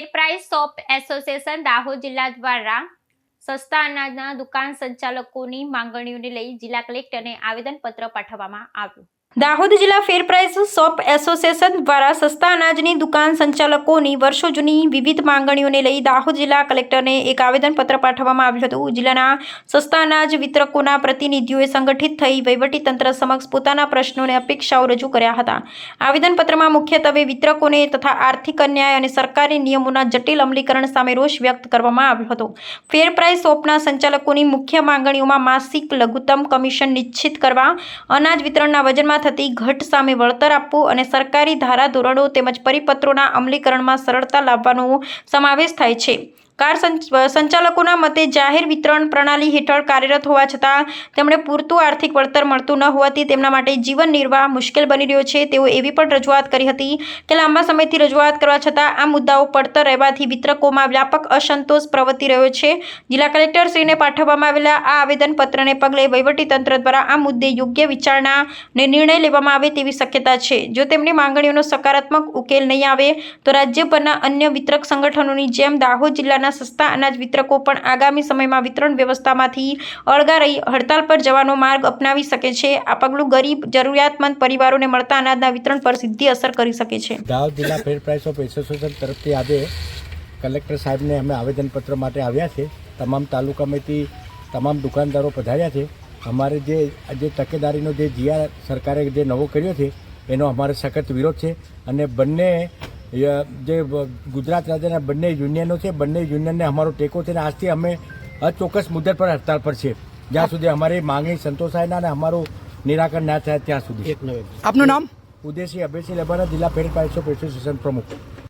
Fair price shop association Dahod જિલ્લા દ્વારા સસ્તા અનાજના દુકાન સંચાલકોની માંગણીઓને લઈ જિલ્લા કલેક્ટરને આવેદનપત્ર પાઠવવામાં આવ્યું. દાહોદ જિલ્લા ફેર પ્રાઇસ શોપ એસોસિએશન દ્વારા સસ્તા અનાજની દુકાન સંચાલકોની વર્ષો જૂની વિવિધ માંગણીઓને લઈ દાહોદ જિલ્લા કલેક્ટરને એક આવેદનપત્ર પાઠવવામાં આવ્યું હતું. જિલ્લાના સસ્તા અનાજ વિતરકોના પ્રતિનિધિઓએ સંગઠિત થઈ વહીવટીતંત્ર સમક્ષ પોતાના પ્રશ્નોને અપેક્ષાઓ રજૂ કર્યા હતા. આવેદનપત્રમાં મુખ્યત્વે વિતરકોને તથા આર્થિક અન્યાય અને સરકારી નિયમોના જટિલ અમલીકરણ સામે રોષ વ્યક્ત કરવામાં આવ્યો હતો. ફેર પ્રાઇસ શોપના સંચાલકોની મુખ્ય માંગણીઓમાં માસિક લઘુત્તમ કમિશન નિશ્ચિત કરવા, અનાજ વિતરણના વજનમાં થતી ઘટ સામે વળતર આપવું અને સરકારી ધારાધોરણો તેમજ પરિપત્રોના અમલીકરણમાં સરળતા લાવવાનો સમાવેશ થાય છે. કાર સંચ- સંચાલકોના મતે જાહેર વિતરણ પ્રણાલી હેઠળ કાર્યરત હોવા છતાં તેમણે પૂરતું આર્થિક વળતર મળતું ન હોવાથી તેમના માટે જીવન નિર્વાહ મુશ્કેલ બની રહ્યો છે. તેઓ એવી પણ રજૂઆત કરી હતી કે લાંબા સમયથી રજૂઆત કરવા છતાં આ મુદ્દાઓ પડતર રહેવાથી વિતરકોમાં વ્યાપક અસંતોષ પ્રવર્તી રહ્યો છે. જિલ્લા કલેક્ટરશ્રીને પાઠવવામાં આવેલા આ આવેદનપત્રને પગલે વહીવટીતંત્ર દ્વારા આ મુદ્દે યોગ્ય વિચારણા અને નિર્ણય લેવામાં આવે તેવી શક્યતા છે. જો તેમની માંગણીઓનો સકારાત્મક ઉકેલ નહીં આવે તો રાજ્યભરના અન્ય વિતરક સંગઠનોની જેમ દાહોદ જિલ્લાના સસ્તા અનાજ વિતરકો પણ આગામી સમયમાં વિતરણ વ્યવસ્થામાંથી અળગા રહી હડતાલ પર જવાનો માર્ગ અપનાવી શકે છે. આ પગલું ગરીબ, જરૂરિયાતમંદ પરિવારોને મળતા અનાજના વિતરણ પર સીધી અસર કરી શકે છે. દાહોદ જિલ્લા ફેર પ્રાઇસ ઓફ એસોસિએશન તરફથી આજે કલેક્ટર સાહેબને અમે આવેદનપત્ર માટે આવ્યા છે. તમામ તાલુકામાંથી તમામ દુકાનદારો પધાર્યા છે. અમારે જે જે તકેદારીનો જે જીઆર સરકારે જે નવો કર્યો છે, એનો અમારે સખત વિરોધ છે. અને બંને જે ગુજરાત રાજ્યના બંને યુનિયનો છે બંને યુનિયનને અમારો ટેકો છે અને આજથી અમે અચોક્કસ મુદ્દત પર હડતાલ પર છે. જ્યાં સુધી અમારી માંગણી સંતોષાય ના અને અમારું નિરાકરણ ના થાય ત્યાં સુધી. આપનું નામ? ઉદેશી અભયસિંહ લેબાના જિલ્લા ફેર ઓફ એસોસિએશન પ્રમુખ.